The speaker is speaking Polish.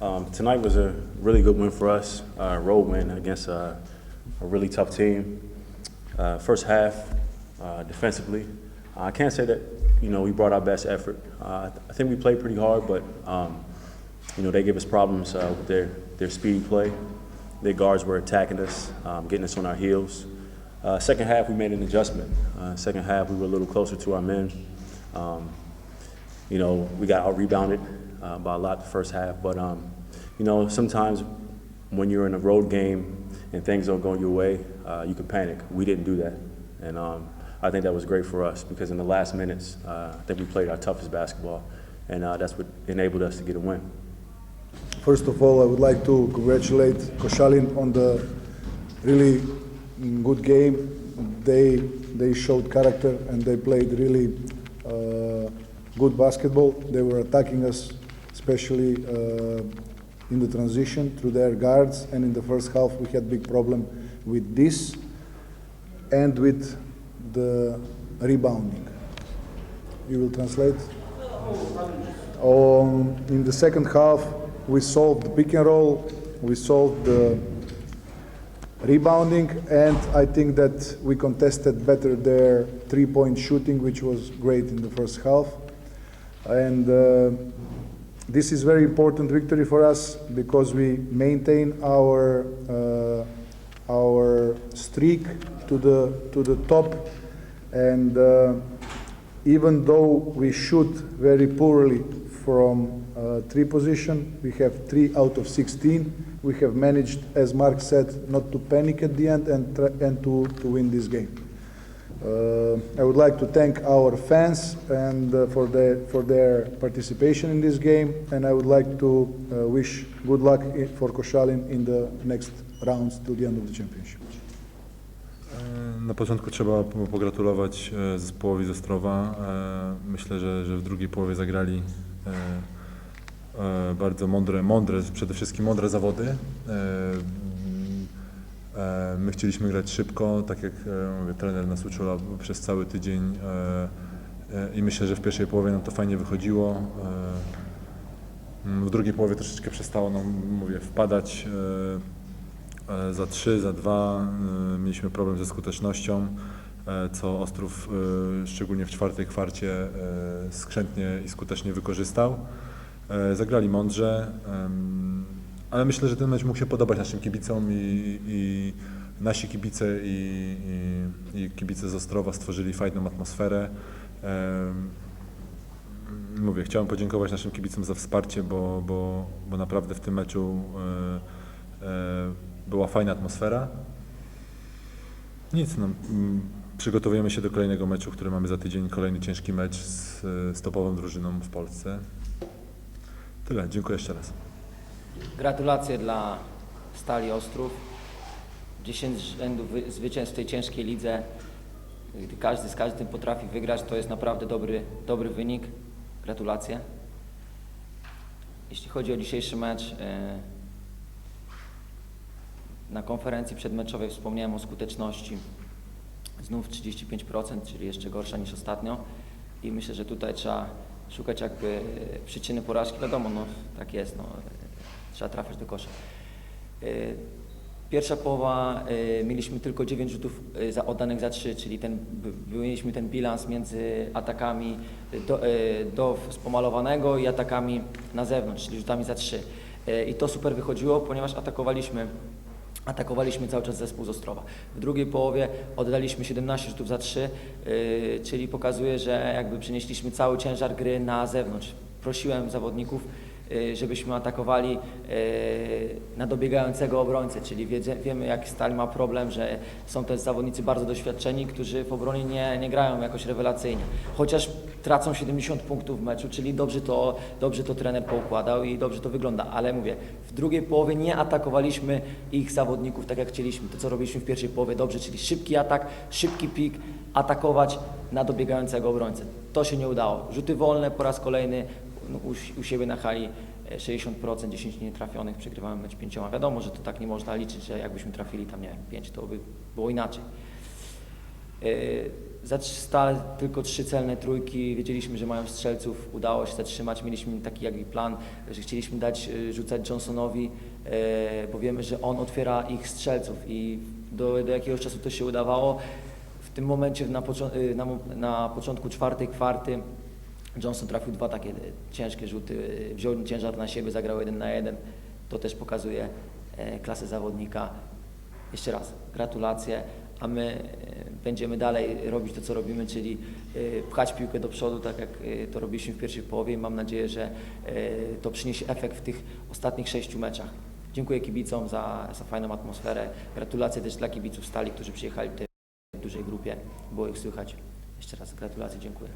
Um, tonight was a really good win for us, uh, road win against uh, a really tough team. Uh, first half, uh, defensively, I can't say that you know we brought our best effort. Uh, I think we played pretty hard, but um, you know they gave us problems uh, with their their speedy play. Their guards were attacking us, um, getting us on our heels. Uh, second half, we made an adjustment. Uh, second half, we were a little closer to our men. Um, you know, we got out rebounded uh, by a lot the first half, but um, you know, sometimes when you're in a road game and things don't go your way, uh, you can panic. We didn't do that, and um, I think that was great for us because in the last minutes, uh, I think we played our toughest basketball, and uh, that's what enabled us to get a win. First of all, I would like to congratulate Koshalin on the really good game. They they showed character and they played really uh, good basketball. They were attacking us, especially uh, in the transition through their guards. And in the first half, we had big problem with this and with the rebounding. You will translate. Um, in the second half, we solved the pick and roll, we solved the rebounding, and I think that we contested better their three-point shooting, which was great in the first half. And uh, this is very important victory for us because we maintain our uh, our streak to the to the top, and uh, even though we shoot very poorly from uh, three position, we have three out of 16. We have managed, as Mark said, not to panic at the end and, and to, to win this game. Uh, I would like to thank our fans and uh, for for their participation in this game, and I would like to uh, wish good luck for Koshalin in the next rounds till the end of the championship. E, Na początku trzeba po- pogratulować e, zespołowi z Ostrowa. E, Myślę, że, że w drugiej połowie zagrali bardzo mądre, mądre, przede wszystkim mądre zawody. My chcieliśmy grać szybko, tak jak e, mówię, trener nas uczył przez cały tydzień e, e, i myślę, że w pierwszej połowie nam to fajnie wychodziło. E, W drugiej połowie troszeczkę przestało nam, mówię, wpadać. e, E, Za 3, za 2 mieliśmy problem ze skutecznością, e, co Ostrów e, szczególnie w czwartej kwarcie e, skrzętnie i skutecznie wykorzystał. E, Zagrali mądrze, ale myślę, że ten mecz mógł się podobać naszym kibicom i, i nasi kibice i, i, i kibice z Ostrowa stworzyli fajną atmosferę. Mówię, chciałem podziękować naszym kibicom za wsparcie, bo, bo, bo naprawdę w tym meczu e, e, była fajna atmosfera. Nic, no, przygotowujemy się do kolejnego meczu, który mamy za tydzień, kolejny ciężki mecz z, z topową drużyną w Polsce. Tyle, dziękuję jeszcze raz. Gratulacje dla Stali Ostrów. 10 rzędów wy- zwycięstw w tej ciężkiej lidze. Gdy każdy z każdym potrafi wygrać, to jest naprawdę dobry, dobry wynik. Gratulacje. Jeśli chodzi o dzisiejszy mecz, e, na konferencji przedmeczowej wspomniałem o skuteczności. Znów 35%, czyli jeszcze gorsza niż ostatnio. I myślę, że tutaj trzeba szukać jakby e, przyczyny porażki. Wiadomo, no tak jest, no, trzeba trafiać do kosza. E, Pierwsza połowa e, mieliśmy tylko 9 rzutów e, za, oddanych za 3, czyli ten, mieliśmy ten bilans między atakami do, do spomalowanego i atakami na zewnątrz, czyli rzutami za 3. E, I to super wychodziło, ponieważ atakowaliśmy atakowaliśmy cały czas zespół z Ostrowa. W drugiej połowie oddaliśmy 17 rzutów za 3, yy, czyli pokazuje, że jakby przenieśliśmy cały ciężar gry na zewnątrz. Prosiłem zawodników, żebyśmy atakowali yy, na dobiegającego obrońcę, czyli wiemy jak Stal ma problem, że są też zawodnicy bardzo doświadczeni, którzy w obronie nie, nie grają jakoś rewelacyjnie. Chociaż tracą 70 punktów w meczu, czyli dobrze to, dobrze to trener poukładał i dobrze to wygląda, ale mówię, w drugiej połowie nie atakowaliśmy ich zawodników tak jak chcieliśmy. To co robiliśmy w pierwszej połowie dobrze, czyli szybki atak, szybki pik, atakować na dobiegającego obrońcę. To się nie udało. Rzuty wolne po raz kolejny no, u, u siebie na hali e, 60%, 10 nietrafionych, przegrywamy mecz pięcioma. Wiadomo, że to tak nie można liczyć, że jakbyśmy trafili tam, nie wiem, 5, to by było inaczej. Yy, stale tylko trzy celne trójki. Wiedzieliśmy, że mają strzelców, udało się zatrzymać. Mieliśmy taki jakby plan, że chcieliśmy dać y, rzucać Johnsonowi, e, bo wiemy, że on otwiera ich strzelców i do, do jakiegoś czasu to się udawało. W tym momencie na, na, na początku czwartej kwarty Johnson trafił dwa takie e, ciężkie rzuty, e, wziął ciężar na siebie, zagrał jeden na jeden. To też pokazuje e, klasę zawodnika. Jeszcze raz gratulacje, a my będziemy dalej robić to, co robimy, czyli pchać piłkę do przodu, tak jak to robiliśmy w pierwszej połowie mam nadzieję, że to przyniesie efekt w tych ostatnich sześciu meczach. Dziękuję kibicom za, za fajną atmosferę. Gratulacje też dla kibiców Stali, którzy przyjechali tutaj w dużej grupie. Było ich słychać. Jeszcze raz gratulacje, dziękuję.